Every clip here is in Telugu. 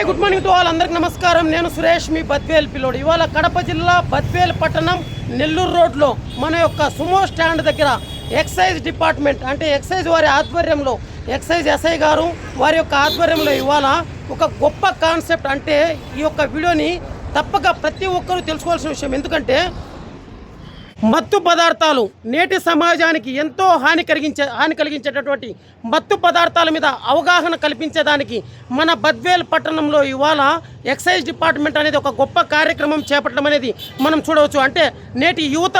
Hi good morning to all. అందరికి నమస్కారం. నేను సురేష్ మీ బద్వేల్ పిల్లోడు. ఇవాళ కడప జిల్లా బద్వేల్ పట్టణం నెల్లూరు రోడ్లో మన యొక్క సుమో స్టాండ్ దగ్గర ఎక్సైజ్ డిపార్ట్మెంట్ అంటే ఎక్సైజ్ వారి ఆధ్వర్యంలో ఎక్సైజ్ ఎస్ఐ గారు వారి యొక్క ఆధ్వర్యంలో ఇవాళ ఒక గొప్ప కాన్సెప్ట్ అంటే ఈ యొక్క వీడియోని తప్పక ప్రతి ఒక్కరూ తెలుసుకోవాల్సిన విషయం. ఎందుకంటే మత్తు పదార్థాలు నేటి సమాజానికి ఎంతో హాని కలిగించే హాని కలిగించేటటువంటి మత్తు పదార్థాల మీద అవగాహన కల్పించేదానికి మన బద్వేల్ పట్టణంలో ఇవాళ ఎక్సైజ్ డిపార్ట్మెంట్ అనేది ఒక గొప్ప కార్యక్రమం చేపట్టడం అనేది మనం చూడవచ్చు. అంటే నేటి యువత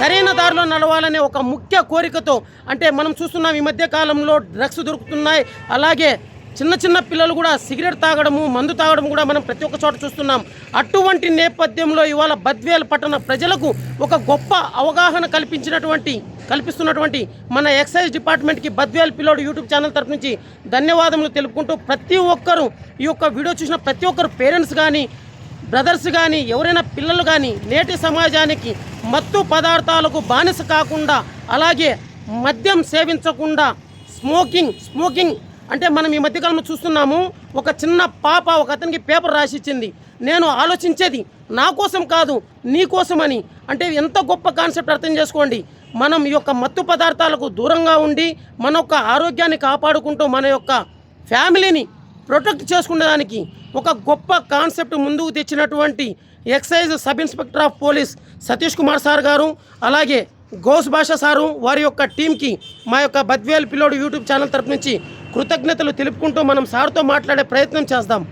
సరైన దారిలో నడవాలనే ఒక ముఖ్య కోరికతో అంటే మనం చూస్తున్నాం ఈ మధ్య కాలంలో డ్రగ్స్ దొరుకుతున్నాయి. అలాగే చిన్న చిన్న పిల్లలు కూడా సిగరెట్ తాగడము మందు తాగడం కూడా మనం ప్రతి ఒక్క చోట చూస్తున్నాం. అటువంటి నేపథ్యంలో ఇవాళ బద్వేల్ పట్టణ ప్రజలకు ఒక గొప్ప అవగాహన కల్పించినటువంటి కల్పిస్తున్నటువంటి మన ఎక్సైజ్ డిపార్ట్మెంట్కి బద్వేల్ పిల్లోడు యూట్యూబ్ ఛానల్ తరఫు నుంచి ధన్యవాదములు తెలుపుకుంటూ ప్రతి ఒక్కరూ ఈ యొక్క వీడియో చూసిన ప్రతి ఒక్కరు పేరెంట్స్ కానీ బ్రదర్స్ కానీ ఎవరైనా పిల్లలు కానీ నేటి సమాజానికి మత్తు పదార్థాలకు బానిస కాకుండా అలాగే మద్యం సేవించకుండా స్మోకింగ్ స్మోకింగ్ అంటే మనం ఈ మధ్యకాలంలో చూస్తున్నాము ఒక చిన్న పాప ఒక అతనికి పేపర్ రాసి ఇచ్చింది నేను ఆలోచించేది నా కోసం కాదు నీ కోసమని. అంటే ఎంత గొప్ప కాన్సెప్ట్ అర్థం చేసుకోండి. మనం ఈ యొక్క మత్తు పదార్థాలకు దూరంగా ఉండి మన యొక్క ఆరోగ్యాన్ని కాపాడుకుంటూ మన యొక్క ఫ్యామిలీని ప్రొటెక్ట్ చేసుకునేదానికి ఒక గొప్ప కాన్సెప్ట్ ముందుకు తెచ్చినటువంటి excise sub inspector of police Satish Kumar sir garu అలాగే గౌస్ భాష సారు వారి యొక్క టీంకి మా యొక్క బద్వేల్ పిల్లోడు యూట్యూబ్ ఛానల్ తరపు నుంచి కృతజ్ఞతలు తెలుపుకుంటూ మనం సార్తో మాట్లాడే ప్రయత్నం చేద్దాం.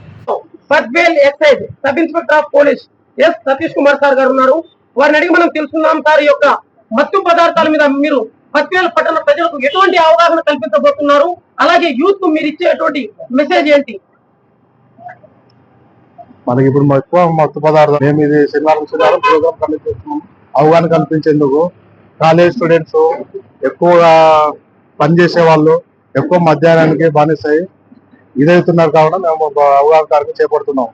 Badvel excise sub inspector of police S Satish Kumar sir garu ఉన్నారు. వారిని అడిగి మనం తెలుసుకుందాం సార్ యొక్క మత్తు పదార్థాల మీద మీరు బద్వేల్ పట్టణ ప్రజలకు ఎటువంటి అవగాహన కల్పించబోతున్నారు? అలాగే యూత్ మీరు ఇచ్చేటువంటి మెసేజ్ ఏంటి? మనకి ఇప్పుడు మ- ఎక్కువ మత్తు పదార్థం మేము ఇది శనివారం శనివారం ప్రోగ్రామ్ కండక్ట్ చేస్తున్నాం అవగాహన కల్పించేందుకు కాలేజ్ స్టూడెంట్స్ ఎక్కువగా పనిచేసే వాళ్ళు ఎక్కువ మధ్యాహ్నానికి బానిస్తాయి ఇదవుతున్నారు కావున మేము అవగాహన కార్యక్రమం చేపడుతున్నాం.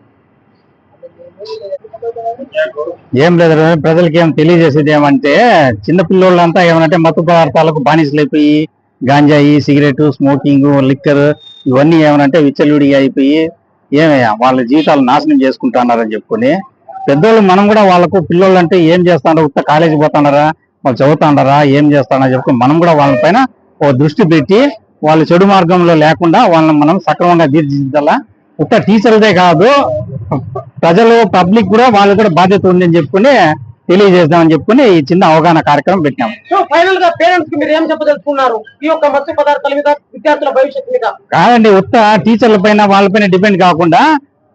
ఏం లేదు ప్రజలకి ఏం తెలియజేసేది ఏమంటే చిన్న పిల్లోళ్ళంతా ఏమంటే మత్తు పదార్థాలకు బానిసలైపోయి గాంజాయి సిగరెట్ స్మోకింగ్ లిక్కర్ ఇవన్నీ ఏమనంటే విచ్చలుడిగా అయిపోయి ఏమే వాళ్ళ జీవితాలు నాశనం చేసుకుంటున్నారని చెప్పుకొని పెద్దోళ్ళు మనం కూడా వాళ్ళకు పిల్లోళ్ళు అంటే ఏం చేస్తాడారు? ఉత్త కాలేజీ పోతున్నారా వాళ్ళు చదువుతాడారా ఏం చేస్తాడని చెప్పుకొని మనం కూడా వాళ్ళ పైన ఓ దృష్టి పెట్టి వాళ్ళు చెడు మార్గంలో లేకుండా వాళ్ళని మనం సక్రమంగా తీర్చిదిద్దాలా ఉత్త టీచర్లదే కాదు ప్రజలు పబ్లిక్ కూడా వాళ్ళకి కూడా బాధ్యత ఉందని చెప్పుకుని తెలియజేద్దామని చెప్పుకుని ఈ చిన్న అవగాహన కార్యక్రమం పెట్టాం సో ఫైనల్గా పేరెంట్స్కి మీరు ఏం చెప్పదలుచుకున్నారు? ఈ యొక్క మత్తు పదార్థాల మీద విద్యార్థుల భవిష్యత్తు మీద? కాదండి ఉత్త టీచర్ల పైన వాళ్ళపైన డిపెండ్ కాకుండా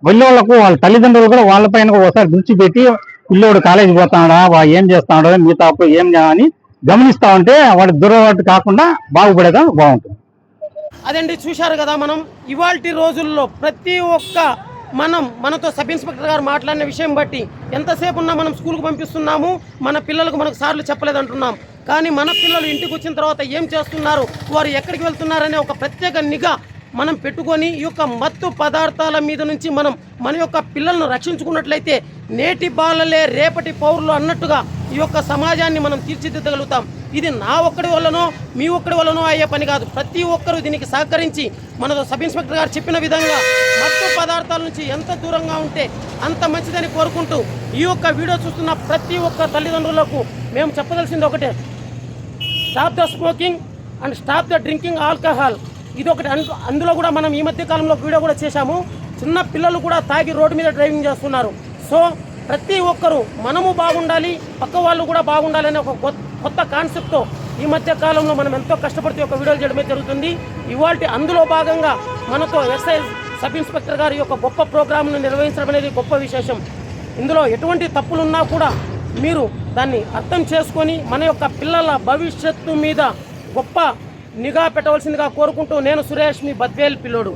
పిల్లోళ్ళకు వాళ్ళ తల్లిదండ్రులు కూడా వాళ్ళపైన ఒకసారి దృష్టి పెట్టి పిల్లోడు కాలేజీ పోతాడా వా ఏం చేస్తాడో మిగతా ఏం అని గమనిస్తా ఉంటే వాడి దురలవాటు కాకుండా బాగుపడేదా బాగుంటుంది. అదండి చూశారు కదా మనం ఇవాల్టి రోజుల్లో ప్రతి ఒక్క మనం మనతో సబ్ ఇన్స్పెక్టర్ గారు మాట్లాడిన విషయం బట్టి ఎంతసేపు ఉన్నా మనం స్కూల్కి పంపిస్తున్నాము మన పిల్లలకు మనకు సార్లు చెప్పలేదు అంటున్నాం కానీ మన పిల్లలు ఇంటికి వచ్చిన తర్వాత ఏం చేస్తున్నారు వారు ఎక్కడికి వెళ్తున్నారనే ఒక ప్రత్యేక నిఘా మనం పెట్టుకొని ఈ యొక్క మత్తు పదార్థాల మీద నుంచి మనం మన యొక్క పిల్లలను రక్షించుకున్నట్లయితే నేటి బాలలే రేపటి పౌరులు అన్నట్టుగా ఈ యొక్క సమాజాన్ని మనం తీర్చిదిద్దగలుగుతాం. ఇది నా ఒక్కడి వల్లనో మీ ఒక్కడి వల్లనో అయ్యే పని కాదు. ప్రతి ఒక్కరూ దీనికి సహకరించి మన సబ్ ఇన్స్పెక్టర్ గారు చెప్పిన విధంగా మత్తు పదార్థాల నుంచి ఎంత దూరంగా ఉంటే అంత మంచిదని కోరుకుంటూ ఈ యొక్క వీడియో చూస్తున్న ప్రతి ఒక్క తల్లిదండ్రులకు మేము చెప్పదలసింది ఒకటే. Stop the smoking and stop the drinking alcohol ఇది ఒకటి అందులో కూడా మనం ఈ మధ్య కాలంలో వీడియో కూడా చేశాము. చిన్న పిల్లలు కూడా తాగి రోడ్డు మీద డ్రైవింగ్ చేస్తున్నారు. సో ప్రతి ఒక్కరూ మనము బాగుండాలి పక్క వాళ్ళు కూడా బాగుండాలి అనే ఒక కొత్త- కొత్త కాన్సెప్ట్తో ఈ మధ్య కాలంలో మనం ఎంతో కష్టపడితే ఒక వీడియోలు చేయడమే జరుగుతుంది. ఇవాళ అందులో భాగంగా మనతో ఎక్సైజ్ సబ్ ఇన్స్పెక్టర్ గారి యొక్క గొప్ప ప్రోగ్రామ్ను నిర్వహించడం అనేది గొప్ప విశేషం. ఇందులో ఎటువంటి తప్పులున్నా కూడా మీరు దాన్ని అర్థం చేసుకొని మన యొక్క పిల్లల భవిష్యత్తు మీద గొప్ప నిఘా పెట్టవలసిందిగా కోరుకుంటూ నేను సురేష్ మీ బద్వేల్ పిల్లోడు.